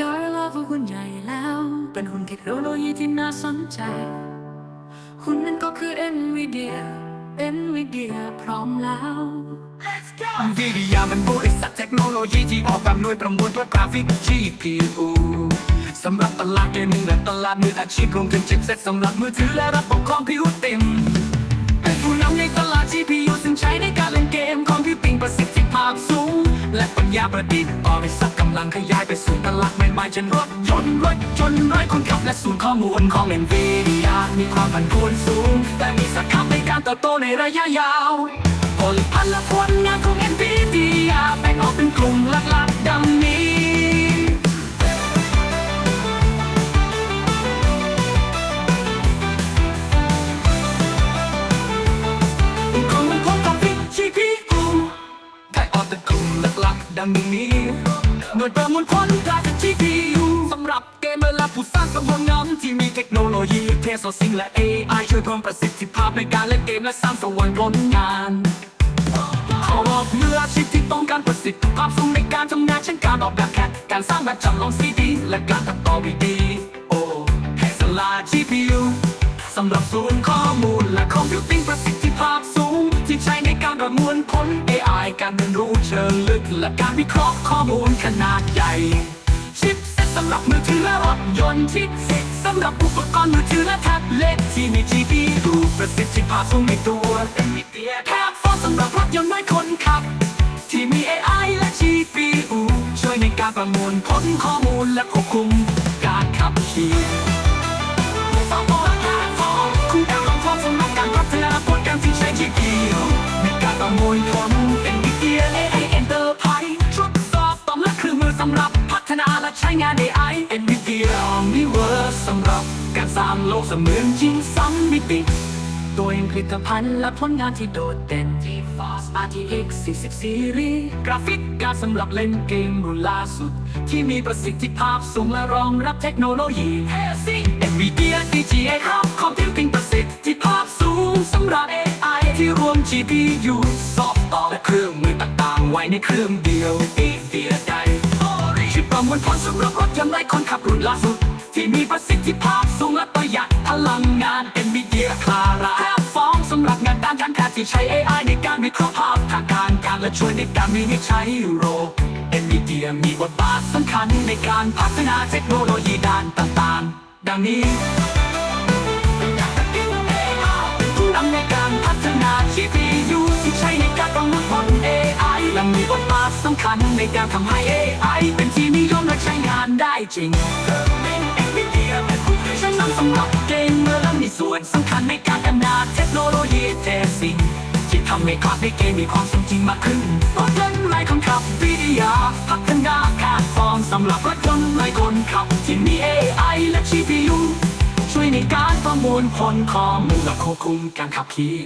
ด้เวลาว่าหุ่นใหญ่แล้ว เป็นหุ่นเทคโนโลยีที่น่าสนใจ หุ่นนั้นก็คือ NVIDIA NVIDIA พร้อมแล้ววิทยามันบริษัทเทคโนโลยีที่ออกแบบหน่วยประมวลตัวกราฟิก GPU สำหรับตลาดเกมมิ่งและตลาดมืออาชีพรวมถึงชิปเซ็ตสำหรับมือถือและระบบคอมพิวเต็ม และปัญญาประดิษฐ์ต่อไปสักกำลังขยายไปสู่ตลาดใหม่ๆเช่นรถยนต์รถยนต์ไร้คนขับและศูนย์ข้อมูลของ NVIDIA มีความผันผวนสูง แต่มีศักยภาพในการเติบโตในระยะยาวผลิตภัณฑ์และผลงานของ NVIDIA แบ่งออกเป็นกลุ่มหลัก หน่วยประมวลผลกราฟิก GPU สำหรับเกมเมอร์และผู้สร้างกระบวนการที่มีเทคโนโลยีเทสโซซิงและ AI ช่วยเพิ่มประสิทธิภาพในการเล่นเกมและสร้างสวรรค์ผลงานเขาออกมืออาชีพที่ต้องการประสิทธิภาพสูงในการทำงานเช่นการออกแบบแคดการสร้างแบบจำลองซีดีและการตัดต่อวิดีโอแฮสลา GPU สำหรับศูนย์ข้อมูลและคอมพิวติ้งประสิทธิภาพสูง ที่ใช้ในการประมวลผล AI การเรียนรู้ เชิงลึกและการวิเคราะห์ข้อมูลขนาดใหญ่ ชิปเซ็ตสำหรับมือถือและรถยนต์ชิปเซ็ตสำหรับอุปกรณ์มือถือและแท็บเล็ตที่มี GPU ประสิทธิภาพสูงในตัวเอ็มิเตียแคปฟอร์สำหรับรถยนต์ไม่คนขับ ที่มี AI และ GPU ช่วยในการประมวลผลข้อมูลและควบคุม เสมือนจริงซ้ำมิติตัวเองผลิตภัณฑ์และผลงานที่โดดเด่นที่ Force RTX 40 Series กราฟิกการสำหรับเล่นเกมรุ่นล่าสุด ที่มีประสิทธิภาพสูงและรองรับเทคโนโลยี NVIDIA DGA ครับคอมพิวติ้งประสิทธิภาพสูงสำหรับ AI ที่รวม GPU ซอฟต์ต่อและเครื่องมือต่างๆ ไว้ในเครื่องเดียว NVIDIA ใดชิปประมวลผลสำหรับรถยนต์ไร้คนขับรุ่นล่าสุด ที่มีประสิทธิภาพสูงและประหยัด ลังงาน NVIDIA Clara แพลตฟอร์มสำหรับงานด้านการแพทย์ที่ใช้ AI ในการวิเคราะห์ภาพทางการการและช่วยในการวินิจฉัยโรค NVIDIA มีบทบาทสำคัญในการพัฒนาเทคโนโลยีด้านต่างๆ ดังนี้เป็นผู้นำในการพัฒนา GPU ที่ใช้ในการประมวลผล AI และมีบทบาทสำคัญในการทำให้ AI เป็นที่นิยมและใช้งานได้จริงเป็น NVIDIA เป็นผู้ใช้นำสำหรับเก คัญในการพัฒนาเทคโนโลยีเทสซิงที่ทำให้กราฟิกเกมมีความสมจริงมากขึ้นรถยนต์ไร้คนขับวิทยา พัฒนาการฟอร์มสำหรับรถยนต์ไร้คนขับ ที่มี AI และ GPU ช่วยในการประมวลผลข้อมูลและควบคุมการขับขี่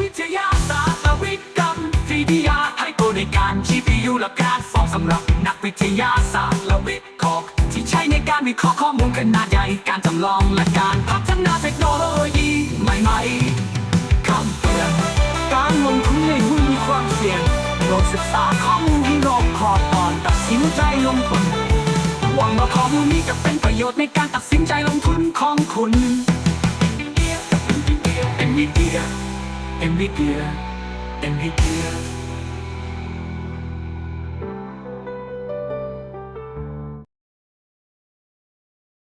วิทยาศาสตร์วิทย์กรรมวิทยาให้ตัวในการ GPU และการฟองสำหรับนักวิทยาศาสตร์และวิเคราะห์ที่ใช้ในการวิเคราะห์ข้อมูลขนาดใหญ่การจำลองและการพัฒ ดศึกษาข้อมูลให้รอบคอบก่อนตัดสินใจลงทุน หวังว่าข้อมูลนี้จะเป็นประโยชน์ในการตัดสินใจลงทุนของคุณเอ็มวีเดียเอ็มวีเดียเอ็มวีเดีย